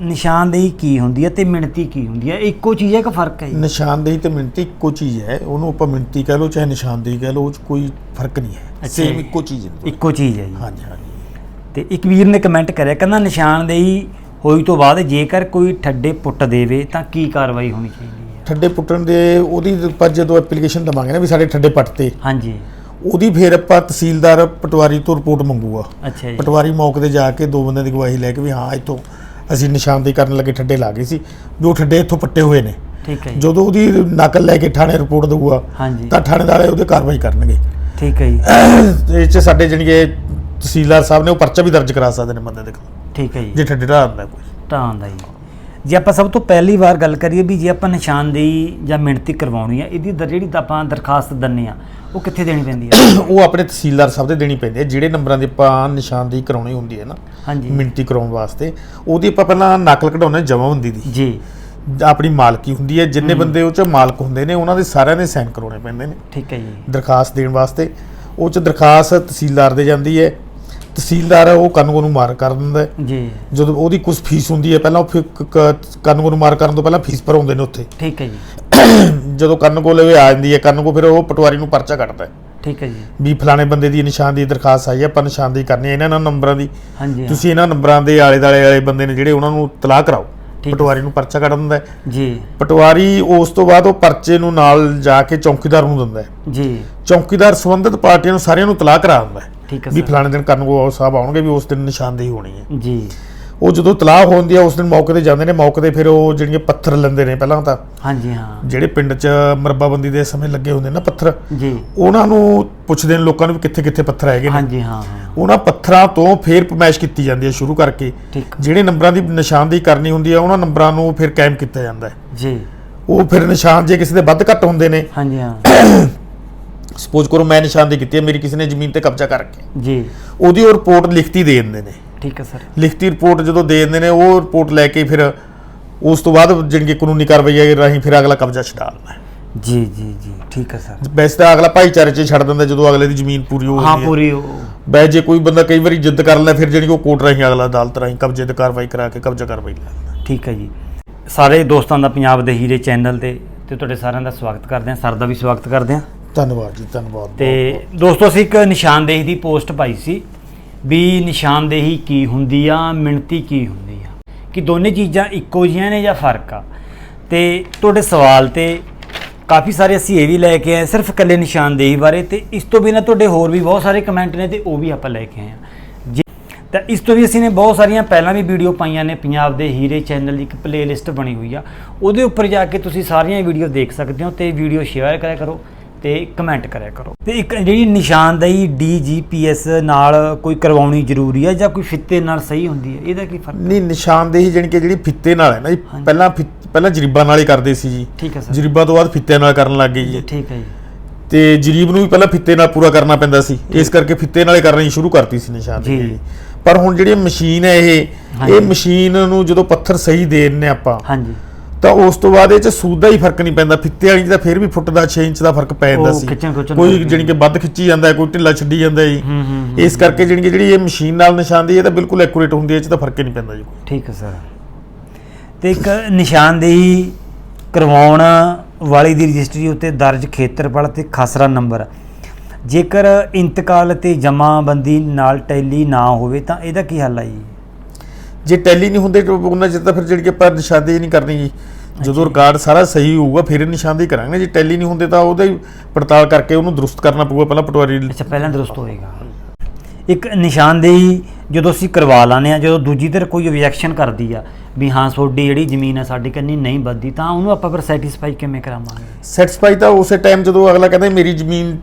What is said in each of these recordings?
ਨਿਸ਼ਾਨਦੇਹੀ ਕੀ ਹੁੰਦੀ ਹੈ ਤੇ ਮਿਣਤੀ ਕੀ ਹੁੰਦੀ ਹੈ? ਇੱਕੋ ਚੀਜ਼ ਹੈ ਕਿ ਫ਼ਰਕ ਹੈ ਜੀ? ਨਿਸ਼ਾਨਦੇਹੀ ਤੇ ਮਿਣਤੀ ਇੱਕੋ ਚੀਜ਼ ਹੈ। ਉਹਨੂੰ ਆਪਾਂ ਮਿਣਤੀ ਕਹਿ ਲਓ ਚਾਹੇ ਨਿਸ਼ਾਨਦੇਹੀ ਕਹਿ ਲਓ ਉਹ 'ਚ ਕੋਈ ਫ਼ਰਕ ਨਹੀਂ ਹੈ। ਅੱਛਾ ਸੇਮ ਜੀ। ਇੱਕੋ ਚੀਜ਼ ਹੈ। ਇੱਕੋ ਚੀਜ਼ ਹੈ ਜੀ। ਹਾਂਜੀ ਹਾਂਜੀ। ਤੇ ਇੱਕ ਵੀਰ ਨੇ ਕਮੈਂਟ ਕਰਿਆ ਕਹਿੰਦਾ ਨਿਸ਼ਾਨਦੇਹੀ ਹੋਈ ਤੋਂ ਬਾਅਦ ਜੇਕਰ ਕੋਈ ਠੱਡੇ ਪੁੱਟ ਦੇਵੇ ਤਾਂ ਕੀ ਕਾਰਵਾਈ ਹੋਣੀ ਚਾਹੀਦੀ ਹੈ? ਠੱਡੇ ਪੁੱਟਣ ਦੇ ਉਹਦੀ ਪਰ ਜਦੋਂ ਐਪਲੀਕੇਸ਼ਨ ਦਵਾਂਗੇ ਨਾ ਵੀ ਸਾਡੇ ਠੱਡੇ ਪੱਟਤੇ ਹਾਂਜੀ। ਉਹਦੀ ਫਿਰ ਆਪਾਂ ਤਹਿਸੀਲਦਾਰ ਪਟਵਾਰੀ ਤੋਂ ਰਿਪੋਰਟ ਮੰਗੂਗਾ। ਅੱਛਾ ਜੀ। ਪਟਵਾਰੀ ਮੌਕੇ ਤੇ ਜਾ ਕੇ ਦੋ ਬੰਦਿਆਂ ਦੀ ਗਵਾਹੀ ਲੈ ਕੇ ਵੀ ਹਾਂ ਇੱਥੋਂ ਅਸੀਂ ਨਿਸ਼ਾਨਦੇਹੀ ਕਰਨ ਲੱਗੇ ਠੱਡੇ ਲਾ ਗਏ ਸੀ। ਵੀ ਉਹ ਠੱਡੇ ਇੱਥੋਂ ਪੱਟੇ ਹੋਏ ਨੇ ਠੀਕ ਹੈ ਜੀ। ਜਦੋਂ ਉਹਦੀ ਨਕਲ ਲੈ ਕੇ ਥਾਣੇ ਰਿਪੋਰਟ ਦਊਗਾ ਹਾਂਜੀ। ਤਾਂ ਥਾਣੇਦਾਰ ਉਹਦੇ ਕਾਰਵਾਈ ਕਰਨਗੇ। ਠੀਕ ਹੈ ਜੀ। ਇਹ ਚ ਸਾਡੇ ਜਾਣੀਏ ਤਹਿਸੀਲਦਾਰ ਸਾਹਿਬ ਨੇ ਉਹ ਪਰਚਾ ਵੀ ਦਰਜ ਕਰਾ ਸਕਦੇ ਨੇ ਬੰਦੇ ਦੇ ਖਿਲਾਫ਼, ਠੀਕ ਹੈ ਜੀ। ਜੇ ਠੱਡੇ ਢਾਹ ਹੁੰਦਾ ਕੋਈ। ਤਾਂ ਦਾ ਜੀ। ਜੇ ਆਪਾਂ ਸਭ ਤੋਂ ਪਹਿਲੀ ਵਾਰ ਗੱਲ ਕਰੀਏ ਵੀ ਜੇ ਆਪਾਂ ਨਿਸ਼ਾਨਦੇਹੀ ਜਾਂ ਮਿਣਤੀ ਕਰਵਾਉਣੀ ਹੈ ਇਹਦੀ ਜਿਹੜੀ ਤਾਂ ਆਪਾਂ ਦਰਖਾਸਤ ਦਿੰਨੇ ਆ ਉਹ ਕਿੱਥੇ ਦੇਣੀ ਪੈਂਦੀ ਹੈ ਉਹ ਆਪਣੇ ਤਹਿਸੀਲਦਾਰ ਸਾਹਿਬ ਦੇ ਦੇਣੀ ਪੈਂਦੀ ਹੈ ਜਿਹੜੇ ਨੰਬਰਾਂ ਦੀ ਆਪਾਂ ਨਿਸ਼ਾਨਦੇਹੀ ਕਰਾਉਣੀ ਹੁੰਦੀ ਹੈ ਨਾ ਹਾਂਜੀ। ਮਿਣਤੀ ਕਰਾਉਣ ਵਾਸਤੇ ਉਹਦੀ ਆਪਾਂ ਪਹਿਲਾਂ ਨਕਲ ਕਢਾਉਣੇ ਜਮ੍ਹਾਂਬੰਦੀ ਦੀ। ਜੀ। ਆਪਣੀ ਮਾਲਕੀ ਹੁੰਦੀ ਹੈ ਜਿੰਨੇ ਬੰਦੇ ਉਹ ਚ ਮਾਲਕ ਹੁੰਦੇ ਨੇ ਉਹਨਾਂ ਦੇ ਸਾਰਿਆਂ ਦੇ ਸਾਈਨ ਕਰਾਉਣੇ ਪੈਂਦੇ ਨੇ। ਠੀਕ ਹੈ ਜੀ। ਦਰਖਾਸਤ ਦੇਣ ਵਾਸਤੇ ਉਹ ਚ ਦਰਖਾਸਤ ਤਹਿਸੀਲਦਾਰ ਦੇ ਜਾਂਦੀ ਹੈ। ਤਹਿਸੀਲਦਾਰ ਉਹ ਕਾਨੂੰਨ ਨੂੰ ਮਾਰ ਕਰ ਦਿੰਦਾ ਹੈ। ਜੀ। ਜਦੋਂ ਉਹਦੀ ਕੁਝ ਫੀਸ ਹੁੰਦੀ ਹੈ ਪਹਿਲਾਂ ਉਹ ਫਿਰ ਕ- ਕ- ਕਾਨੂੰਨ ਨੂੰ ਮਾਰ ਕਰਨ ਤੋਂ ਪਹਿਲਾਂ ਫੀਸ ਭਰਾਉਂਦੇ ਨੇ ਉੱਥੇ। ਠੀਕ ਹੈ ਜੀ। ਜਦੋਂ ਕੰਨ ਕੋਲ ਇਹ ਆ ਜਾਂਦੀ ਹੈ ਕੰਨ ਕੋ ਫਿਰ ਉਹ ਪਟਵਾਰੀ ਨੂੰ ਪਰਚਾ ਕੱਟਦਾ ਹੈ। ਠੀਕ ਹੈ ਜੀ। ਵੀ ਫਲਾਣੇ ਬੰਦੇ ਦੀ ਨਿਸ਼ਾਨਦੇਹੀ ਦਰਖਾਸਤ ਆਈ ਹੈ ਆਪਾਂ ਨਿਸ਼ਾਨਦੇਹੀ ਕਰਨੀ ਹੈ ਇਹਨਾਂ ਨਾਲ ਨੰਬਰਾਂ ਦੀ। ਹਾਂਜੀ। ਤੁਸੀਂ ਇਹਨਾਂ ਨੰਬਰਾਂ ਦੇ ਆਲੇ ਦਾਲੇ ਵਾਲੇ ਬੰਦੇ ਨੇ ਜਿਹੜੇ ਉਹਨਾਂ ਨੂੰ ਤਲਾਹ ਕਰਾਓ। ਪਟਵਾਰੀ ਨੂੰ ਪਰਚਾ ਕੱਢ ਦਿੰਦਾ ਹੈ। ਜੀ। ਪਟਵਾਰੀ ਉਸ ਤੋਂ ਬਾਅਦ ਉਹ ਪਰਚੇ ਨੂੰ ਨਾਲ ਜਾ ਕੇ ਚੌਕੀਦਾਰ ਨੂੰ ਦਿੰਦਾ ਹੈ। ਜੀ। ਚੌਕੀਦਾਰ ਸੰਬੰਧਿਤ ਪਾਰਟੀਆਂ ਨੂੰ ਸਾਰਿਆਂ ਨੂੰ ਤਲਾਹ ਕਰਾ ਦਿੰਦਾ ਹੈ। ਠੀਕ ਹੈ ਵੀ ਸਰ। ਫਲਾਣੇ ਦਿਨ ਕਰਨ ਕੋ ਸਾਹਿਬ ਆਉਣਗੇ ਵੀ ਉਸ ਦਿਨ ਨਿਸ਼ਾਨਦੇਹੀ ਹੋਣੀ ਹੈ। ਜੀ। ਉਹ ਜਦੋਂ ਤਲਾਹ ਹੁੰਦੀ ਹੈ ਉਸ ਦਿਨ ਮੌਕੇ ਤੇ ਜਾਂਦੇ ਨੇ ਮੌਕੇ ਤੇ ਫਿਰ ਉਹ ਜਿਹੜੀਆਂ ਪੱਥਰ ਲੈਂਦੇ ਨੇ ਪਹਿਲਾਂ ਤਾਂ। ਹਾਂਜੀ ਹਾਂ। ਜਿਹੜੇ ਪਿੰਡ 'ਚ ਮਰਬਾਬੰਦੀ ਦੇ ਸਮੇਂ ਲੱਗੇ ਹੁੰਦੇ ਨੇ ਪੱਥਰ ਜੀ। ਉਹਨਾਂ ਨੂੰ ਪੁੱਛਦੇ ਨੇ ਲੋਕਾਂ ਨੂੰ ਕਿੱਥੇ ਕਿੱਥੇ ਪੱਥਰ ਹੈਗੇ ਨੇ। ਹਾਂਜੀ ਹਾਂ ਹਾਂ। ਉਹਨਾਂ ਪੱਥਰਾਂ ਤੋਂ ਫੇਰ ਪਮੈਸ਼ ਕੀਤੀ ਜਾਂਦੀ ਹੈ ਸ਼ੁਰੂ ਕਰਕੇ। ਠੀਕ। ਜਿਹੜੇ ਨੰਬਰਾਂ ਦੀ ਨਿਸ਼ਾਨਦੇਹੀ ਕਰਨੀ ਹੁੰਦੀ ਹੈ ਉਹਨਾਂ ਨੰਬਰਾਂ ਨੂੰ ਫਿਰ ਕਾਇਮ ਕੀਤਾ ਜਾਂਦਾ ਹੈ। ਜੀ। ਉਹ ਫਿਰ ਨਿਸ਼ਾਨ ਜੇ ਕਿਸੇ ਦੇ ਵੱਧ ਘੱਟ ਹੁੰਦੇ ਨੇ ਹਾਂਜੀ ਹਾਂ। ਸਪੋਜ਼ ਕਰੋ ਮੈਂ ਨਿਸ਼ਾਨਦੇਹੀ ਕੀਤੀ ਹੈ ਮੇਰੀ ਕਿਸੇ ਨੇ ਜ਼ਮੀਨ ਤੇ ਕਬਜ਼ਾ ਕਰਕੇ। ਜੀ। ਉਹਦੀ ਉਹ ਰਿਪੋਰਟ ਲਿਖਤੀ ਦੇ ਦਿੰਦੇ ਨੇ। ਠੀਕ ਹੈ ਸਰ। ਲਿਖਤੀ ਰਿਪੋਰਟ ਜਦੋਂ ਦੇ ਦਿੰਦੇ ਨੇ ਉਹ ਰਿਪੋਰਟ ਲੈ ਕੇ ਫਿਰ ਉਸ ਤੋਂ ਬਾਅਦ ਜਿਹੜੀ ਕਿ ਕਾਨੂੰਨੀ ਕਾਰਵਾਈ ਹੈ ਰਾਹੀਂ ਫਿਰ ਅਗਲਾ ਕਬਜ਼ਾ ਛਡਾ ਲੈਂਦਾ ਹੈ। ਜੀ ਜੀ ਜੀ ਠੀਕ ਹੈ ਸਰ। ਵੈਸੇ ਤਾਂ ਅਗਲਾ ਭਾਈਚਾਰੇ 'ਚ ਹੀ ਛੱਡ ਦਿੰਦਾ ਜਦੋਂ ਅਗਲੇ ਦੀ ਜ਼ਮੀਨ ਪੂਰੀ ਹੋ ਹਾਂ ਜਾਂਦੀ ਹੈ ਪੂਰੀ ਉਹ ਬੈ ਜੇ ਕੋਈ ਬੰਦਾ ਕਈ ਵਾਰੀ ਜਿੱਦ ਕਰ ਲੈ ਫਿਰ ਜਿਹੜੀ ਉਹ ਕੋਰਟ ਰਾਹੀਂ ਅਗਲਾ ਅਦਾਲਤ ਰਾਹੀਂ ਕਬਜ਼ੇ ਤੇ ਕਾਰਵਾਈ ਕਰਾ ਕੇ ਕਬਜ਼ਾ ਕਾਰਵਾਈ ਲੈਂਦਾ। ਠੀਕ ਹੈ ਜੀ। ਸਾਰੇ ਦੋਸਤਾਂ ਦਾ ਪੰਜਾਬ ਦੇ ਹੀਰੇ ਚੈਨਲ ਤੇ ਤੇ ਤੁਹਾਡੇ ਸਾਰਿਆਂ ਦਾ ਸਵਾਗਤ ਕਰਦੇ ਹਾਂ। ਸਰ ਦਾ ਵੀ ਸਵਾਗਤ ਕਰਦੇ ਹਾਂ। ਧੰਨਵਾਦ ਜੀ ਧੰਨਵਾਦ। ਤੇ ਦੋਸਤੋ ਅਸੀਂ ਇੱਕ ਨਿਸ਼ਾਨਦੇਹੀ ਦੀ ਪੋਸਟ ਪਾਈ ਸੀ। ਵੀ ਨਿਸ਼ਾਨਦੇਹੀ ਕੀ ਹੁੰਦੀ ਆ, ਮਿਣਤੀ ਕੀ ਹੁੰਦੀ ਆ? ਕਿ ਦੋਨੇ ਚੀਜ਼ਾਂ ਇੱਕੋ ਜਿਹੀਆਂ ਨੇ ਜਾਂ ਫ਼ਰਕ ਆ? ਤੇ ਤੁਹਾਡੇ ਸਵਾਲ ਤੇ ਕਾਫੀ ਸਾਰੇ ਅਸੀਂ ਇਹ ਵੀ ਲੈ ਕੇ ਆਏ, ਸਿਰਫ ਇਕੱਲੇ ਨਿਸ਼ਾਨਦੇਹੀ ਬਾਰੇ ਤੇ ਇਸ ਤੋਂ ਬਿਨਾਂ ਤੁਹਾਡੇ ਹੋਰ ਵੀ ਬਹੁਤ ਸਾਰੇ ਕਮੈਂਟ ਨੇ ਤੇ ਉਹ ਵੀ ਆਪਾਂ ਲੈ ਕੇ ਆਏ ਆ। ਜੀ ਤਾਂ ਇਸ ਤੋਂ ਵੀ ਅਸੀਂ ਨੇ ਬਹੁਤ ਸਾਰੀਆਂ ਪਹਿਲਾਂ ਵੀ ਵੀਡੀਓ ਪਾਈਆਂ ਨੇ, ਪੰਜਾਬ ਦੇ ਹੀਰੇ ਚੈਨਲ ਦੀ ਇੱਕ ਪਲੇਲਿਸਟ ਬਣੀ ਹੋਈ ਆ। ਉਹਦੇ ਉੱਪਰ ਜਾ ਕੇ ਤੁਸੀਂ ਸਾਰੀਆਂ ਵੀਡੀਓ ਦੇਖ ਸਕਦੇ ਹੋ ਤੇ ਵੀਡੀਓ ਸ਼ੇਅਰ ਕਰਿਆ ਕਰੋ। ਤੇ ਕਮੈਂਟ ਕਰਿਆ ਕਰੋ। ਤੇ ਇੱਕ ਜਿਹੜੀ ਨਿਸ਼ਾਨਦੇਹੀ ਡੀਜੀਪੀਐਸ ਨਾਲ ਕੋਈ ਕਰਵਾਉਣੀ ਜ਼ਰੂਰੀ ਹੈ ਜਾਂ ਕੋਈ ਫਿੱਤੇ ਨਾਲ ਸਹੀ ਹੁੰਦੀ ਹੈ? ਇਹਦਾ ਕੀ ਫ਼ਰਕ ਨਹੀਂ ਨਿਸ਼ਾਨਦੇਹੀ ਜਾਣੀ ਕਿ ਜਿਹੜੀ ਫਿੱਤੇ ਨਾਲ ਹੈ ਨਾ ਜੀ। ਪਹਿਲਾਂ ਪਹਿਲਾਂ ਜਰੀਬਾਂ ਨਾਲ ਹੀ ਕਰਦੇ ਸੀ ਜੀ। ਠੀਕ ਹੈ ਸਰ। ਜਰੀਬਾਂ ਤੋਂ ਬਾਅਦ ਫਿੱਤੇ ਨਾਲ ਕਰਨ ਲੱਗ ਗਏ ਜੀ। ਠੀਕ ਹੈ ਜੀ। ਤੇ ਜਰੀਬ ਨੂੰ ਵੀ ਪਹਿਲਾਂ ਫਿੱਤੇ ਨਾਲ ਪੂਰਾ ਕਰਨਾ ਪੈਂਦਾ ਸੀ। ਇਸ ਕਰਕੇ ਫਿੱਤੇ ਨਾਲ ਕਰਨੀ ਸ਼ੁਰੂ ਕਰਤੀ ਸੀ ਨਿਸ਼ਾਨਦੇਹੀ ਪਰ ਹੁਣ ਜਿਹੜੀ ਮਸ਼ੀਨ ਹੈ ਇਹ। ਇਹ ਮਸ਼ੀਨ ਨੂੰ ਜਦੋਂ ਪੱਥਰ ਸਹੀ ਦੇ ਦਿੰਨੇ ਆਪਾਂ ਹਾਂਜੀ। ਤਾਂ ਉਸ ਤੋਂ ਬਾਅਦ ਇਹ ਚ ਸੂਦ ਦਾ ਹੀ ਫ਼ਰਕ ਨਹੀਂ ਪੈਂਦਾ। ਫਿੱਤੇ ਵਾਲੀ 'ਚ ਤਾਂ ਫਿਰ ਵੀ ਫੁੱਟ ਦਾ 6 ਇੰਚ ਦਾ ਫ਼ਰਕ ਪੈ ਜਾਂਦਾ ਉਹ ਸੀ। ਖਿੱਚਣ ਖੁੱਚਣ ਕੋਈ। ਜਾਣੀ ਕਿ ਵੱਧ ਖਿੱਚੀ ਜਾਂਦਾ ਹੈ ਕੋਈ ਢਿੱਲਾ ਛੱਡੀ ਜਾਂਦਾ ਹੈ। ਜੀ। ਇਸ ਕਰਕੇ ਜਾਣੀ ਕਿ ਜਿਹੜੀ ਇਹ ਮਸ਼ੀਨ ਨਾਲ ਨਿਸ਼ਾਨਦੇਹੀ ਇਹ ਤਾਂ ਬਿਲਕੁਲ ਐਕੂਰੇਟ ਹੁੰਦੀ ਹੈ ਇਹ ਚ ਤਾਂ ਫ਼ਰਕ ਹੀ ਨਹੀਂ ਪੈਂਦਾ ਜੀ ਠੀਕ ਹੈ ਸਰ। ਤੇ ਇੱਕ ਨਿਸ਼ਾਨਦੇਹੀ ਕਰਵਾਉਣ ਵਾਲੀ ਦੀ ਰਜਿਸਟਰੀ ਉੱਤੇ ਦਰਜ ਖੇਤਰਫਲ ਤੇ ਖਸਰਾ ਨੰਬਰ। ਜੇਕਰ ਇੰਤਕਾਲ ਤੇ ਜਮਾਬੰਦੀ ਨਾਲ ਟੈਲੀ ਨਾ ਹੋਵੇ ਤਾਂ ਇਹਦਾ ਕੀ ਹੱਲ ਹੈ ਜੀ? ਜੇ ਟੈਲੀ ਨਹੀਂ ਹੁੰਦੇ ਤਾਂ ਉਹਨਾਂ ਚਿਰ ਤਾਂ ਫਿਰ ਜਿਹੜੀ ਕਿ ਆਪਾਂ ਨਿਸ਼ਾਨਦੇਹੀ ਨਹੀਂ ਕਰਨੀ ਜੀ। ਜਦੋਂ ਰਿਕਾਰਡ ਸਾਰਾ ਸਹੀ ਹੋਊਗਾ ਫਿਰ ਨਿਸ਼ਾਨਦੇਹੀ ਕਰਾਂਗੇ। ਜੇ ਟੈਲੀ ਨਹੀਂ ਹੁੰਦੇ ਤਾਂ ਉਹਦਾ ਹੀ ਪੜਤਾਲ ਕਰਕੇ ਉਹਨੂੰ ਦਰੁਸਤ ਕਰਨਾ ਪਊਗਾ ਪਹਿਲਾਂ ਪਟਵਾਰੀ ਅੱਛਾ ਪਹਿਲਾਂ ਦਰੁਸਤ ਹੋਏਗਾ। ਇੱਕ ਨਿਸ਼ਾਨਦੇਹੀ ਜਦੋਂ ਅਸੀਂ ਕਰਵਾ ਲਾਨੇ ਆ ਜਦੋਂ ਦੂਜੀ ਧਿਰ ਕੋਈ ਓਬਜੈਕਸ਼ਨ ਕਰਦੀ ਆ ਵੀ ਹਾਂ ਤੁਹਾਡੀ ਜਿਹੜੀ ਜ਼ਮੀਨ ਹੈ ਸਾਡੀ ਕੰਨੀ ਨਹੀਂ ਵੱਧਦੀ ਤਾਂ ਉਹਨੂੰ ਆਪਾਂ ਫਿਰ ਸੈਟੀਸਫਾਈ ਕਿਵੇਂ ਕਰਾਵਾਂਗੇ? ਸੈਟੀਸਫਾਈ ਤਾਂ ਉਸੇ ਟਾਈਮ ਜਦੋਂ ਅਗਲਾ ਕਹਿੰਦਾ ਮੇਰੀ ਜ਼ਮੀਨ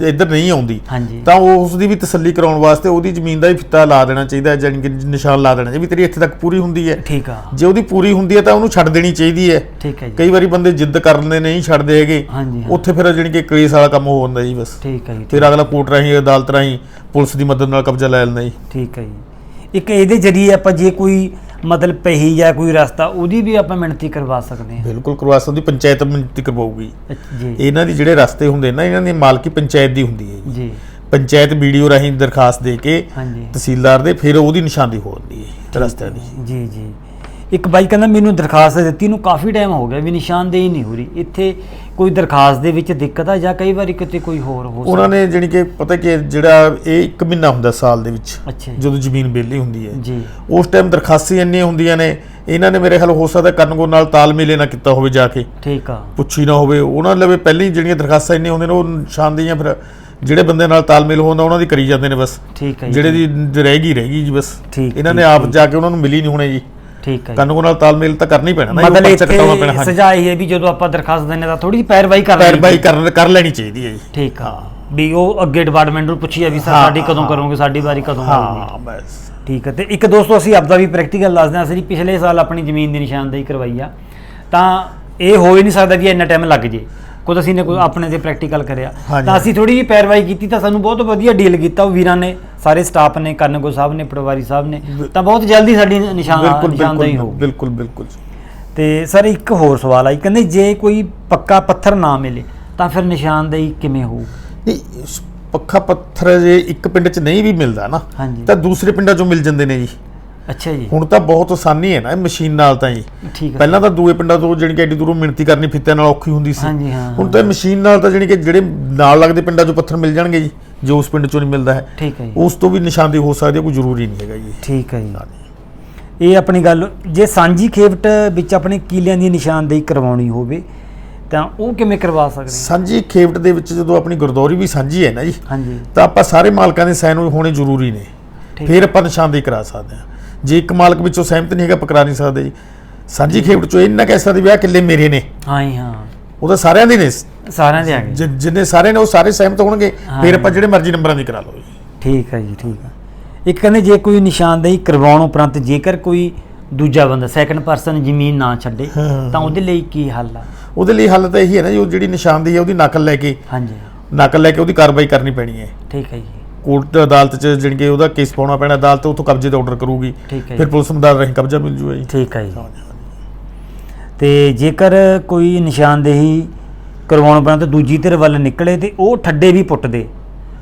ਇੱਧਰ ਨਹੀਂ ਆਉਂਦੀ ਤਾਂ ਉਸ ਦੀ ਵੀ ਤਸੱਲੀ ਕਰਾਉਣ ਵਾਸਤੇ ਉਹਦੀ ਜ਼ਮੀਨ ਦਾ ਹੀ ਫਿੱਤਾ ਲਾ ਦੇਣਾ ਚਾਹੀਦਾ ਜਾਣੀ ਕਿ ਨਿਸ਼ਾਨ ਲਾ ਦੇਣਾ ਚਾਹੀਦਾ ਵੀ ਤੇਰੀ ਇੱਥੇ ਤੱਕ ਪੂਰੀ ਹੁੰਦੀ ਹੈ। ਠੀਕ ਆ। ਜੇ ਉਹਦੀ ਪੂਰੀ ਹੁੰਦੀ ਹੈ ਤਾਂ ਉਹਨੂੰ ਛੱਡ ਦੇਣੀ ਚਾਹੀਦੀ ਹੈ। ਠੀਕ ਹੈ ਜੀ। ਕਈ ਵਾਰੀ ਬੰਦੇ ਜਿੱਦ ਕਰਦੇ ਨਹੀਂ ਛੱਡਦੇ ਹੈਗੇ। ਉੱਥੇ ਫਿਰ ਜਾਣੀ ਕਿ ਕੇਸ ਵਾਲਾ ਕੰਮ ਹੋ ਜਾਂਦਾ ਜੀ ਬਸ। ਠੀਕ ਹੈ ਜੀ ਫਿਰ ਅਗਲਾ ਕੋਰਟ ਰਾਹੀਂ ਅਦਾਲਤ ਰਾਹੀਂ ਪੁਲਿਸ ਦੀ ਮਦਦ ਨਾਲ ਕਬਜ਼ਾ ਲੈ ਲੈਂਦਾ ਜੀ। ਠੀਕ ਹੈ ਜੀ। ਇੱਕ ਇਹਦੇ ਜਰੀਏ ਆਪਾਂ ਜੇ ਕੋਈ ਮਤਲਬ ਪਹੀ ਜਾਂ ਕੋਈ ਰਸਤਾ ਉਹਦੀ ਵੀ ਆਪਾਂ ਮਿਣਤੀ ਕਰਵਾ ਸਕਦੇ ਹਾਂ। ਬਿਲਕੁਲ ਕਰਵਾ ਸਕਦੀ ਪੰਚਾਇਤ ਮਿਣਤੀ ਕਰਵਾਊਗੀ। ਅੱਛਾ, ਜੀ। ਇਹਨਾਂ ਦੀ ਜਿਹੜੇ ਰਸਤੇ ਹੁੰਦੇ ਨਾ ਇਹਨਾਂ ਦੀ ਮਾਲਕੀ ਪੰਚਾਇਤ ਦੀ ਹੁੰਦੀ ਹੈ ਜੀ। ਪੰਚਾਇਤ ਵੀਡੀਓ ਰਾਹੀਂ ਦਰਖਾਸਤ ਦੇ ਕੇ ਤਹਿਸੀਲਦਾਰ ਦੇ ਫਿਰ ਉਹਦੀ ਨਿਸ਼ਾਨਦੀ ਹੋ ਜਾਂਦੀ ਹੈ ਰਸਤਿਆਂ ਦੀ। ਜੀ ਜੀ ਇੱਕ ਬਾਈ ਕਹਿੰਦਾ ਮੈਨੂੰ ਦਰਖਾਸਤ ਦਿੱਤੀ ਨੂੰ ਕਾਫੀ ਟਾਈਮ ਹੋ ਗਿਆ ਵੀ ਨਿਸ਼ਾਨਦੇਹੀ ਨਹੀਂ ਹੋ ਰਹੀ। ਇੱਥੇ ਕੋਈ ਦਰਖਾਸਤ ਦੇ ਵਿੱਚ ਦਿੱਕਤ ਆ ਜਾਂ ਕਈ ਵਾਰੀ ਕਿਤੇ ਕੋਈ ਹੋਰ ਹੋ ਉਹਨਾਂ ਨੇ ਜਾਣੀ ਕਿ ਪਤਾ ਕਿ ਜਿਹੜਾ ਇਹ ਇੱਕ ਮਹੀਨਾ ਹੁੰਦਾ ਸਾਲ ਦੇ ਵਿੱਚ ਅੱਛਾ ਜੀ। ਜਦੋਂ ਜ਼ਮੀਨ ਵਿਹਲੀ ਹੁੰਦੀ ਹੈ। ਜੀ। ਉਸ ਟਾਈਮ ਦਰਖਾਸਤਾਂ ਇੰਨੀਆਂ ਹੁੰਦੀਆਂ ਨੇ ਇਹਨਾਂ ਨੇ ਮੇਰੇ ਖਿਆਲ ਹੋ ਸਕਦਾ ਕਰਨਗੋ ਨਾਲ ਤਾਲਮੇਲ ਨਾ ਕੀਤਾ ਹੋਵੇ ਜਾ ਕੇ। ਠੀਕ ਆ। ਪੁੱਛੀ ਨਾ ਹੋਵੇ ਉਹਨਾਂ ਲਵੇ ਪਹਿਲਾਂ ਹੀ ਜਿਹੜੀਆਂ ਦਰਖਾਸਤਾਂ ਇੰਨੀਆਂ ਹੁੰਦੀਆਂ ਨੇ ਉਹ ਨਿਸ਼ਾਨਦੇਹੀਆਂ ਫਿਰ ਜਿਹੜੇ ਬੰਦੇ ਨਾਲ ਤਾਲਮੇਲ ਹੁੰਦਾ ਉਹਨਾਂ ਦੀ ਕਰੀ ਜਾਂਦੇ ਨੇ ਬਸ। ਠੀਕ ਹੈ ਜੀ। ਜਿਹੜੇ ਦੀ ਰਹਿ ਗਈ ਰਹਿ ਗਈ ਜੀ ਬਸ। ਠੀਕ, ਇਹਨਾਂ ਨੇ ਆਪ। ਜਾ ਕੇ ਉਹਨਾਂ ਨੂੰ ਮਿਲੀ ਨਹੀਂ ਹੋਣੇ ਜੀ। ਠੀਕ ਹੈ। ਕਰਨਗੋ ਨਾਲ ਤਾਲਮੇਲ ਤਾਂ ਕਰਨਾ ਪੈਣਾ ਨਾ ਮਤਲਬ ਇੱਥੇ ਹਾਂਜੀ ਸਜ਼ਾ ਇਹ ਹੈ ਵੀ ਜਦੋਂ ਆਪਾਂ ਦਰਖਾਸਤ ਦਿੰਨੇ ਤਾਂ ਥੋੜੀ ਜਿਹੀ ਪੈਰਵਾਈ ਕਰ ਲੈਣੀ ਪੈਰਵਾਈ ਕਰ ਕਰ ਲੈਣੀ ਚਾਹੀਦੀ ਹੈ ਜੀ। ਠੀਕ ਆ। ਵੀ ਉਹ ਅੱਗੇ ਡਿਪਾਰਟਮੈਂਟ ਨੂੰ ਪੁੱਛੀ ਆ ਵੀ ਸਰ ਸਾਡੀ ਕਦੋਂ। ਕਰੋਗੇ ਸਾਡੀ ਵਾਰੀ ਕਦੋਂ ਆਊਗੀ ਹਾਂ ਬਸ। ਠੀਕ ਹੈ ਤੇ ਇੱਕ ਦੋਸਤੋ ਅਸੀਂ ਆਪਦਾ ਵੀ ਪ੍ਰੈਕਟੀਕਲ ਦੱਸਦੇ ਹਾਂ ਅਸੀਂ ਪਿਛਲੇ ਸਾਲ ਆਪਣੀ ਜ਼ਮੀਨ ਦੀ ਨਿਸ਼ਾਨਦੇਹੀ ਕਰਵਾਈ ਆ। ਤਾਂ ਇਹ ਹੋ ਹੀ ਨਹੀਂ ਸਕਦਾ ਵੀ ਇੰਨਾ ਟਾਈਮ ਲੱਗ ਜੇ। ਕੁਝ ਅਸੀਂ ਨੇ ਕੋਈ ਆਪਣੇ ਤੇ ਪ੍ਰੈਕਟੀਕਲ ਕਰਿਆ। ਤਾਂ ਅਸੀਂ ਥੋੜੀ ਜਿਹੀ ਪੈਰਵਾਈ ਕੀਤੀ ਤਾਂ ਸਾਨੂੰ ਬਹੁਤ ਵਧੀਆ ਡੀਲ ਕੀਤਾ ਉਹ ਵੀਰਾਂ ਨੇ ਸਾਰੇ ਸਟਾਫ ਨੇ ਕਰਨਗੋ ਸਾਹਿਬ ਨੇ ਪਟਵਾਰੀ ਸਾਹਿਬ ਨੇ। ਤਾਂ ਬਹੁਤ ਜਲਦੀ ਸਾਡੀ ਨਿਸ਼ਾਨ ਨਿਸ਼ਾਨਦੇਹੀ ਹੋਊਗੀ ਬਿਲਕੁਲ ਬਿਲਕੁਲ ਤੇ ਸਰ ਇੱਕ ਹੋਰ ਸਵਾਲ ਆਈ ਕਹਿੰਦੇ ਜੇ ਕੋਈ ਪੱਕਾ ਪੱਥਰ ਨਾ ਮਿਲੇ ਤਾਂ ਫਿਰ ਨਿਸ਼ਾਨਦੇਹੀ ਕਿਵੇਂ ਹੋਊ? ਪੱਖਾ ਪੱਥਰ ਜੇ ਇੱਕ ਪਿੰਡ 'ਚ ਨਹੀਂ ਵੀ ਮਿਲਦਾ ਨਾ ਤਾਂ ਦੂਸਰੇ ਪਿੰਡਾਂ 'ਚੋਂ ਮਿਲ ਜਾਂਦੇ ਨੇ ਜੀ। ਅੱਛਾ ਜੀ। ਹੁਣ ਤਾਂ ਬਹੁਤ ਆਸਾਨੀ ਹੈ ਨਾ ਇਹ ਮਸ਼ੀਨ ਨਾਲ ਤਾਂ ਜੀ। ਠੀਕ ਹੈ। ਪਹਿਲਾਂ ਤਾਂ ਦੂਏ ਪਿੰਡਾਂ ਤੋਂ ਜਿਹੜੀ ਕਿ ਐਡੀ ਦੂਰੋਂ ਮਿਣਤੀ ਕਰਨੀ ਫਿੱਤਿਆਂ ਨਾਲ ਔਖੀ ਹੁੰਦੀ ਸੀ। ਹਾਂਜੀ ਹਾਂ ਹੁਣ ਤਾਂ ਮਸ਼ੀਨ ਨਾਲ ਤਾਂ ਜਿਹੜੀ ਕਿ ਜਿਹੜੇ ਨਾਲ ਲੱਗਦੇ ਪਿੰਡਾਂ 'ਚੋਂ ਪੱਥਰ ਮਿਲ ਜਾਣਗੇ ਜੀ ਜੋ ਉਸ ਪਿੰਡ 'ਚੋਂ ਨਹੀਂ ਮਿਲਦਾ ਹੈ। ਠੀਕ ਹੈ ਜੀ। ਉਸ ਤੋਂ ਵੀ ਨਿਸ਼ਾਨਦੇਹੀ ਹੋ ਸਕਦੀ ਹੈ ਕੋਈ ਜ਼ਰੂਰੀ ਨਹੀਂ ਹੈਗਾ ਜੀ। ਠੀਕ ਹੈ ਜੀ। ਇਹ ਆਪਣੀ ਗੱਲ ਜੇ ਸਾਂਝੀ ਖੇਵਟ ਵਿੱਚ ਆਪਣੇ ਕੀਲਿਆਂ ਦੀ ਨਿਸ਼ਾਨਦੇਹੀ ਕਰਵਾਉਣੀ ਹੋਵੇ ਤਾਂ ਉਹ ਕਿਵੇਂ ਕਰਵਾ ਸਕਦੇ ਹਾਂ? ਸਾਂਝੀ ਖੇਵਟ ਦੇ ਵਿੱਚ ਜਦੋਂ ਆਪਣੀ ਗੁਰਦੌਰੀ ਵੀ ਸਾਂਝੀ ਹੈ ਨਾ ਜੀ ਹਾਂਜੀ। ਤਾਂ ਆਪਾਂ ਸਾਰੇ ਮਾਲਕਾਂ ਦੇ ਸਾਈਨ ਹੋਣੇ ਜ਼ਰੂਰੀ ਨੇ। ਫਿਰ ਆਪਾਂ ਨਿਸ਼ਾਨਦੇਹੀ ਕਰਾ ਸਕਦੇ ਹਾਂ। ਜੇ ਇੱਕ ਮਾਲਕ ਵਿੱਚੋਂ ਸਹਿਮਤ ਨਹੀਂ ਹੈਗਾ ਆਪਾਂ ਕਰਾ ਨਹੀਂ ਸਕਦੇ ਜੀ। ਸਾਂਝੀ ਖੇਵਟ ਚੋਂ ਇਹ ਨਾ ਕਹਿ ਸਕਦੇ ਵੀ ਕਿੱਲੇ ਮੇਰੇ ਨੇ। ਹਾਂ ਜੀ ਹਾਂ। ਉਹ ਤਾਂ ਸਾਰਿਆਂ ਦੇ ਨੇ। ਸਾਰਿਆਂ ਦੇ ਆ ਗਏ। ਜਿ- ਜਿੰਨੇ ਸਾਰੇ ਨੇ ਉਹ ਸਾਰੇ ਸਹਿਮਤ ਹੋਣਗੇ। ਫਿਰ ਆਪਾਂ ਜਿਹੜੇ ਮਰਜ਼ੀ ਨੰਬਰਾਂ ਦੀ ਕਰਾ ਲਓ ਜੀ। ਠੀਕ ਹੈ ਜੀ ਠੀਕ ਹੈ ਇੱਕ ਕਹਿੰਦੇ ਜੇ ਕੋਈ ਨਿਸ਼ਾਨਦੇਹੀ ਕਰਵਾਉਣ ਉਪਰੰਤ ਜੇਕਰ ਕੋਈ ਦੂਜਾ ਬੰਦਾ ਸੈਕੰਡ ਪਰਸਨ ਜ਼ਮੀਨ ਨਾ ਛੱਡੇ ਹਾਂ। ਤਾਂ ਉਹਦੇ ਲਈ ਕੀ ਹੱਲ ਆ? ਉਹਦੇ ਲਈ ਹੱਲ ਤਾਂ ਇਹੀ ਹੈ ਨਾ ਜੀ ਉਹ ਜਿਹੜੀ ਨਿਸ਼ਾਨਦੇਹੀ ਹੈ ਉਹਦੀ ਨਕਲ ਲੈ ਕੇ ਹਾਂਜੀ। ਨਕਲ ਲੈ ਕੇ ਉਹਦੀ ਕਾਰਵਾਈ ਕਰਨੀ ਪੈਣੀ ਹੈ। ਠੀਕ ਹੈ ਜੀ। ਕੋਰਟ ਅਦਾਲਤ 'ਚ ਜਿਹੜੀ ਕਿ ਉਹਦਾ ਕੇਸ ਪਾਉਣਾ ਪੈਣਾ ਅਦਾਲਤ ਉੱਥੋਂ ਕਬਜ਼ੇ ਦਾ ਆਰਡਰ ਕਰੂਗੀ। ਠੀਕ ਹੈ ਫਿਰ। ਪੁਲਿਸ ਮਦਾਰ ਰਹੀ ਕਬਜ਼ਾ ਮਿਲ ਜੂਗਾ ਜੀ। ਠੀਕ ਹੈ ਜੀ। ਤੇ ਜੇਕਰ ਕੋਈ ਨਿਸ਼ਾਨਦੇਹੀ ਕਰਵਾਉਣ ਉਪਰੰਤ ਦੂਜੀ ਧਿਰ ਵੱਲ ਨਿਕਲੇ ਤੇ ਉਹ ਠੱਡੇ ਵੀ ਪੁੱਟ ਦੇ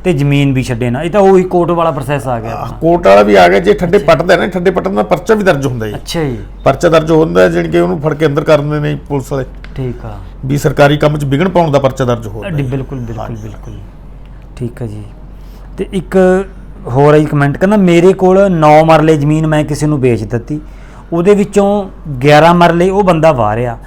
ਤੇ ਜ਼ਮੀਨ ਵੀ ਛੱਡੇ ਨਾ। ਇਹ ਤਾਂ ਉਹੀ ਕੋਰਟ ਵਾਲਾ ਪ੍ਰੋਸੈਸ ਆ ਗਿਆ ਆਪਣਾ। ਕੋਰਟ ਵਾਲਾ ਵੀ ਆ ਗਿਆ ਜੇ ਠੱਡੇ ਪੱਟਦਾ ਨਾ ਠੱਡੇ ਪੱਟਣ ਦਾ ਪਰਚਾ ਵੀ ਦਰਜ ਹੁੰਦਾ ਜੀ। ਅੱਛਾ ਜੀ। ਪਰਚਾ ਦਰਜ ਹੁੰਦਾ ਜਿਹੜੀ ਕਿ ਉਹਨੂੰ ਫੜ ਕੇ ਅੰਦਰ ਕਰ ਦਿੰਦੇ ਨੇ ਜੀ ਪੁਲਿਸ ਵਾਲੇ। ਠੀਕ ਆ। ਵੀ ਸਰਕਾਰੀ ਕੰਮ 'ਚ ਵਿਘਨ ਪਾਉਣ ਦਾ ਪਰਚਾ ਦਰਜ ਹੋ ਬਿਲਕੁਲ ਬਿਲਕੁਲ ਬਿਲਕੁਲ। ਠੀਕ ਹੈ ਜੀ। ਤੇ ਇੱਕ ਹੋਰ ਆਈ ਕਮੈਂਟ ਕਹਿੰਦਾ ਮੇਰੇ ਕੋਲ 9 ਮਰਲੇ ਜ਼ਮੀਨ ਮੈਂ ਕਿਸੇ ਨੂੰ ਵੇਚ ਦਿੱਤੀ। ਉਹਦੇ ਵਿੱਚੋਂ 11 ਮਰਲੇ ਉਹ ਬੰਦਾ ਵਾਰਿਆ।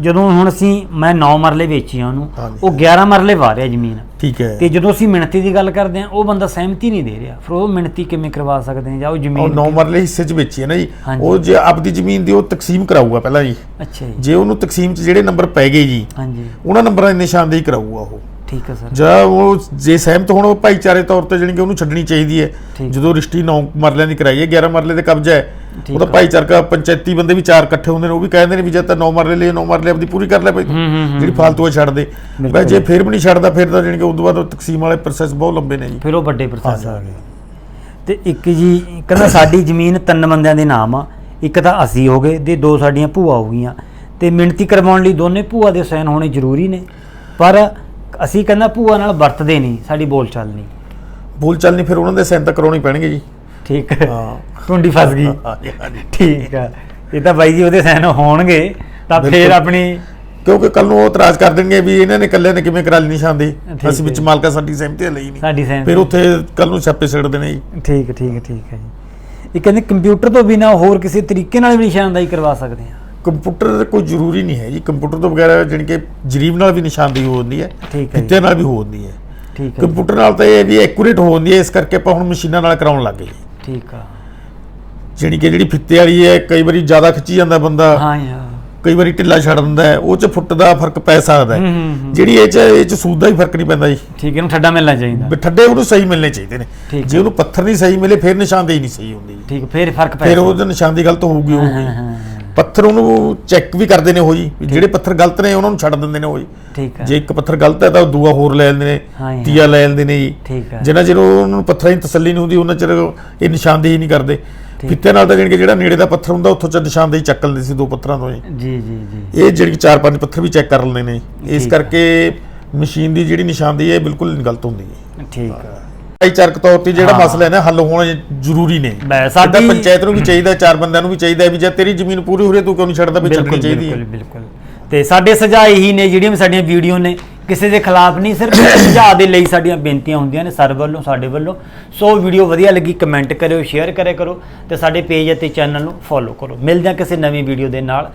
ਜਦੋਂ ਹੁਣ ਅਸੀਂ ਮੈਂ 9 ਮਰਲੇ ਵੇਚੀਆਂ ਉਹਨੂੰ। ਉਹ 11 ਮਰਲੇ ਵਾਰਿਆ ਜ਼ਮੀਨ। ਠੀਕ ਹੈ। ਤੇ ਜਦੋਂ ਅਸੀਂ ਮਿਣਤੀ ਦੀ ਗੱਲ ਕਰਦੇ ਹਾਂ ਉਹ ਬੰਦਾ ਸਹਿਮਤੀ ਨਹੀਂ ਦੇ ਰਿਹਾ। ਫਿਰ ਉਹ ਮਿਣਤੀ ਕਿਵੇਂ ਕਰਵਾ ਸਕਦੇ ਹਾਂ? ਜਾਂ ਉਹ ਉਹ ਜ਼ਮੀਨ ਨੌ ਮਰਲੇ ਹਿੱਸੇ 'ਚ ਵੇਚੀ ਹੈ ਨਾ ਜੀ। ਉਹ ਜੇ ਆਪਦੀ ਜ਼ਮੀਨ ਦੀ ਉਹ ਤਕਸੀਮ ਕਰਾਊਗਾ ਪਹਿਲਾਂ ਜੀ। ਅੱਛਾ ਜੀ। ਜੇ ਉਹਨੂੰ ਤਕਸੀਮ 'ਚ ਜਿਹੜੇ ਨੰਬਰ ਪੈ ਗਏ ਜੀ ਹਾਂਜੀ। ਉਹਨਾਂ ਨੰਬਰਾਂ ਦੀ ਨਿਸ਼ਾਨਦੇਹੀ ਕਰਾਊਗਾ ਉਹ। ਠੀਕ ਹੈ ਸਰ ਜਾਂ ਉਹ ਜੇ ਸਹਿਮਤ ਹੋਣ ਉਹ ਭਾਈਚਾਰੇ ਤੌਰ ਤੇ ਜਾਣੀ ਕਿ ਉਹਨੂੰ ਛੱਡਣੀ ਚਾਹੀਦੀ ਹੈ। ਜਦੋਂ ਰਿਸ਼ਤੀ 9 ਮਰਲਿਆਂ ਦੀ ਕਰਾਈ ਹੈ 11 ਮਰਲੇ ਤੇ ਕਬਜ਼ਾ ਹੈ ਉਹਦਾ ਆ। ਭਾਈਚਾਰਕਾ ਪੰਚਾਇਤੀ ਬੰਦੇ ਵੀ ਚਾਰ ਇਕੱਠੇ ਹੁੰਦੇ ਨੇ ਉਹ ਵੀ ਕਹਿੰਦੇ ਨੇ ਵੀ ਜਦ ਤਾਂ 9 ਮਰਲੇ ਲਈ 9 ਮਰਲੇ ਆਪਦੀ ਪੂਰੀ ਕਰ ਲੈ ਭਾਈ ਜਿਹੜੀ ਹੈ ਛੱਡ ਦੇ। ਬਈ ਜੇ ਫਿਰ ਵੀ ਨਹੀਂ ਛੱਡਦਾ ਫਿਰ ਤਾਂ ਜਾਣੀ ਕਿ ਤੋਂ ਬਾਅਦ ਉਹ ਤਕਸੀਮ ਵਾਲੇ ਪ੍ਰੋਸੈਸ ਬਹੁਤ ਲੰਬੇ ਨੇ ਜੀ ਫਿਰ ਉਹ ਵੱਡੇ ਪ੍ਰੋਸੈਸ। ਆ ਗਏ ਤੇ ਇੱਕ ਜੀ ਕਹਿੰਦਾ ਸਾਡੀ ਜ਼ਮੀਨ ਤਿੰਨ ਬੰਦਿਆਂ ਦੇ ਨਾਮ ਆ ਇੱਕ ਤਾਂ ਅਸੀਂ ਹੋ ਗਏ ਤੇ ਦੋ ਸਾਡੀਆਂ ਭੂਆ ਹੋ ਗਈਆਂ ਤੇ ਮਿਣਤੀ ਕਰਵਾਉਣ ਲਈ ਦੋਨੇ ਭੂਆ ਦੇ ਸਾਈਨ ਹੋਣੇ ਜ਼ਰੂਰੀ ਨੇ ਪਰ ਅਸੀਂ ਕਹਿੰਦਾ ਭੂਆ ਨਾਲ ਵਰਤਦੇ ਨਹੀਂ ਸਾਡੀ ਬੋਲ ਚਾਲ ਨਹੀਂ। ਬੋਲ ਚੱਲ ਨਹੀਂ ਫਿਰ ਉਹਨਾਂ ਦੇ ਸਾਈਨ ਤਾਂ ਕਰਾਉਣੇ ਪੈਣਗੇ ਜੀ। ਠੀਕ ਹੈ। ਹਾਂ। ਟੁੰਡੀ ਫਸ ਗਈ। ਹਾਂਜੀ, ਹਾਂਜੀ। ਠੀਕ ਆ ਇਹ ਤਾਂ ਬਾਈ ਜੀ ਉਹਦੇ ਸਾਈਨ ਹੋਣਗੇ ਤਾਂ ਫਿਰ ਬਿਲਕੁਲ। ਆਪਣੀ ਕਿਉਂਕਿ ਕੱਲ ਨੂੰ ਉਹ ਇਤਰਾਜ਼ ਕਰ ਦੇਣਗੇ ਵੀ ਇਹਨਾਂ ਨੇ ਇਕੱਲਿਆਂ ਨੇ ਕਿਵੇਂ ਕਰਾ ਲਈ ਨਿਸ਼ਾਨਦੇਹੀ ਠੀਕ ਅਸੀਂ ਵਿੱਚ ਹੈ। ਮਾਲਕਾ ਸਾਡੀ ਸਹਿਮਤੀ ਲਈ ਨਹੀਂ। ਸਾਡੀ ਸਾਈਨ ਫਿਰ ਉੱਥੇ ਕੱਲ ਨੂੰ ਛਾਪੇ ਛੱਡਦੇ ਨੇ ਜੀ। ਠੀਕ ਠੀਕ ਠੀਕ ਹੈ ਜੀ। ਇਹ ਕਹਿੰਦੇ ਕੰਪਿਊਟਰ ਤੋਂ ਬਿਨਾ ਹੋਰ ਕਿਸੇ ਤਰੀਕੇ ਨਾਲ ਵੀ ਨਿਸ਼ਾਨਦਾਈ ਕਰਵਾ ਸਕਦੇ ਹਾਂ। ਕੰਪਿਊਟਰ ਕੋਈ ਜ਼ਰੂਰੀ ਨਹੀਂ ਹੈ ਜੀ। ਕੰਪਿਊਟਰ ਤੋਂ ਬਗੈਰ ਜਾਣੀ ਕਿ ਜਰੀਬ ਨਾਲ ਵੀ ਨਿਸ਼ਾਨਦੇਹੀ ਹੋ ਜਾਂਦੀ ਹੈ ਠੀਕ ਹੈ ਜੀ। ਫਿੱਤੇ ਨਾਲ ਵੀ ਹੋ ਜਾਂਦੀ ਹੈ। ਠੀਕ ਹੈ ਕੰਪਿਊਟਰ ਨਾਲ ਤਾਂ ਇਹ ਵੀ ਐਕੂਰੇਟ ਹੋ ਜਾਂਦੀ ਹੈ ਇਸ ਕਰਕੇ ਆਪਾਂ ਹੁਣ ਮਸ਼ੀਨਾਂ ਨਾਲ ਕਰਾਉਣ ਲੱਗ ਗਏ। ਠੀਕ ਆ। ਜਿਹੜੀ ਕਿ ਜਿਹੜੀ ਫਿੱਤੇ ਵਾਲੀ ਹੈ ਕਈ ਵਾਰੀ ਜ਼ਿਆਦਾ ਖਿੱਚੀ ਜਾਂਦਾ ਬੰਦਾ। ਹਾਂ ਯਾਰ ਕਈ ਵਾਰੀ ਢਿੱਲਾ ਛੱਡ ਦਿੰਦਾ ਹੈ ਉਹ ਚ ਫੁੱਟ ਦਾ ਫ਼ਰਕ ਪੈ ਸਕਦਾ ਹੂੰ। ਜਿਹੜੀ ਇਹ ਚ ਇਹ ਚ ਸੂਦ ਦਾ ਹੀ ਫ਼ਰਕ ਨਹੀਂ ਪੈਂਦਾ ਜੀ। ਠੀਕ ਹੈ ਇਹਨੂੰ ਠੱਡਾ ਮਿਲਣਾ ਚਾਹੀਦਾ। ਵੀ ਠੱਡੇ ਉਹਨੂੰ ਸਹੀ ਮਿਲਣੇ ਚਾਹੀਦੇ ਨੇ। ਜੇ ਉਹਨੂੰ ਪੱਥਰ ਨਹੀਂ ਸਹੀ ਮਿਲੇ ਫਿਰ ਨਿਸ਼ਾਨਦੇਹੀ ਨਹੀਂ ਸਹੀ ਹੁੰਦੀ। ਠੀਕ ਫਿਰ ਫ਼ਰਕ ਪੈ ਫਿਰ। ਉਹਦੇ ਨਿਸ਼ਾਨਦੇਹੀ ਗਲਤ ਹੋਊਗੀ ਹੋਊਗੀ ਹਾਂ, ਹਾਂ, ਪੱਥਰ ਉਹਨੂੰ ਚੈੱਕ ਵੀ ਕਰਦੇ ਨੇ ਉਹ ਜੀ ਜਿਹੜੇ ਪੱਥਰ ਗਲਤ ਨੇ ਉਹਨਾਂ ਨੂੰ ਛੱਡ ਦਿੰਦੇ ਨੇ ਉਹ ਜੀ। ਠੀਕ ਹੈ। ਜੇ ਇੱਕ ਪੱਥਰ ਗਲਤ ਹੈ ਤਾਂ ਉਹ ਦੂਆ ਹੋਰ ਲੈ ਲੈਂਦੇ ਹਾਂ ਨੇ ਤੀਆ ਲੈ ਲੈਂਦੇ ਨੇ ਜੀ। ਠੀਕ ਹੈ। ਜਿੰਨਾ ਚਿਰ ਉਹਨਾਂ ਨੂੰ ਪੱਥਰਾਂ ਦੀ ਤਸੱਲੀ ਨਹੀਂ ਹੁੰਦੀ ਉਹਨਾਂ ਚਿਰ ਇਹ ਨਿਸ਼ਾਨਦੇਹੀ ਨਹੀਂ ਕਰਦੇ। ਫਿੱਤੇ ਨਾਲ ਤਾਂ ਕਿ ਜਿਹੜਾ ਨੇੜੇ ਦਾ ਪੱਥਰ ਹੁੰਦਾ ਉੱਥੋਂ ਚ ਨਿਸ਼ਾਨਦੇਹੀ ਚੱਕ ਲੈਂਦੇ ਸੀ ਦੋ ਪੱਥਰਾਂ ਤੋਂ ਜੀ। ਜੀ ਜੀ ਜੀ। ਇਹ ਜਿਹੜੀ ਚਾਰ ਪੰਜ ਪੱਥਰ ਵੀ ਚੈੱਕ ਕਰ ਲੈਂਦੇ ਨੇ। ਇਸ ਹੈ। ਕਰਕੇ ਮਸ਼ੀਨ ਦੀ ਜਿਹੜੀ ਨਿਸ਼ਾਨਦੇਹੀ ਹੈ ਬਿਲਕੁਲ ਗਲਤ ਹੁੰਦੀ ਹੈ। ਠੀਕ ਆ ਭਾਈਚਾਰਕ ਤੌਰ ਤੇ ਜਿਹੜਾ। ਮਸਲਾ ਹੈ ਨਾ ਹੱਲ ਹੋਣਾ ਜ਼ਰੂਰੀ ਨੇ। ਸਾਡੀ ਸਾਡੀ- ਪੰਚਾਇਤ ਨੂੰ ਵੀ ਚਾਹੀਦਾ ਚਾਰ ਬੰਦਿਆਂ ਨੂੰ ਵੀ ਚਾਹੀਦਾ ਵੀ ਜੇ ਤੇਰੀ ਜ਼ਮੀਨ ਪੂਰੀ ਹੋ ਰਹੀ ਤੂੰ ਕਿਉਂ ਨਹੀਂ ਛੱਡਦਾ ਵੀ ਛੱਡਣੀ ਚਾਹੀਦੀ ਹੈ? ਬਿਲਕੁਲ ਬਿਲਕੁਲ। ਤੇ ਸਾਡੇ ਸੁਝਾਅ ਇਹੀ ਨੇ ਜਿਹੜੀਆਂ ਵੀ ਸਾਡੀਆਂ ਵੀਡੀਓ ਨੇ ਕਿਸੇ ਦੇ ਖਿਲਾਫ ਨਹੀਂ ਸਿਰਫ ਸੁਝਾਅ ਦੇ ਲਈ ਸਾਡੀਆਂ ਬੇਨਤੀਆਂ ਹੁੰਦੀਆਂ ਨੇ ਸਰ ਵੱਲੋਂ ਸਾਡੇ ਵੱਲੋਂ। ਸੋ ਵੀਡੀਓ ਵਧੀਆ ਲੱਗੀ ਕਮੈਂਟ ਕਰਿਓ ਸ਼ੇਅਰ ਕਰਿਆ ਕਰੋ ਤੇ ਸਾਡੇ ਪੇਜ ਅਤੇ ਚੈਨਲ ਨੂੰ ਫੋਲੋ ਕਰੋ। ਮਿਲਦੇ ਹਾਂ ਕਿਸੇ ਨਵੀਂ ਵੀਡੀਓ ਦੇ ਨਾਲ।